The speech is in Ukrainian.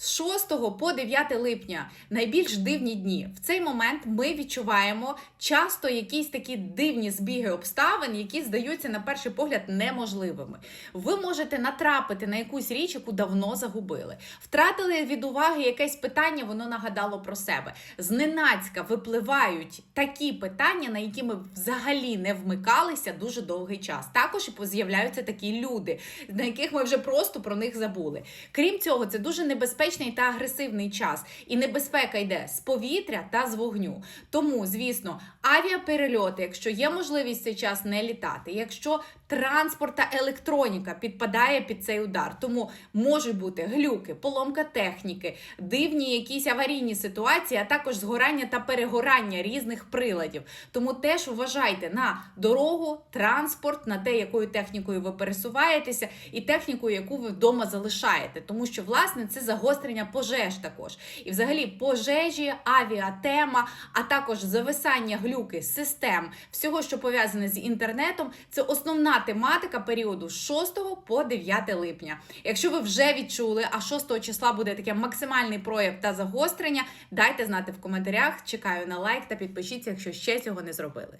З 6 по 9 липня найбільш дивні дні. В цей момент ми відчуваємо часто якісь такі дивні збіги обставин, які здаються на перший погляд неможливими. Ви можете натрапити на якусь річ, яку давно загубили. Втратили від уваги якесь питання, воно нагадало про себе. Зненацька випливають такі питання, на які ми взагалі не вмикалися дуже довгий час. Також з'являються такі люди, на яких ми вже просто про них забули. Крім цього, це дуже небезпечний та агресивний час, і небезпека йде з повітря та з вогню. Тому, звісно, авіаперельоти, якщо є можливість цей час не літати, якщо транспорт та електроніка підпадає під цей удар, тому можуть бути глюки, поломка техніки, дивні якісь аварійні ситуації, а також згорання та перегорання різних приладів. Тому теж вважайте на дорогу, транспорт, на те, якою технікою ви пересуваєтеся, і техніку, яку ви вдома залишаєте, тому що власне це загострення пожеж також. І взагалі пожежі, авіатема, а також зависання глюки систем, всього, що пов'язане з інтернетом, це основна тематика періоду з 6 по 9 липня. Якщо ви вже відчули, а 6 числа буде таке максимальний прояв та загострення, дайте знати в коментарях. Чекаю на лайк та підпишіться, якщо ще цього не зробили.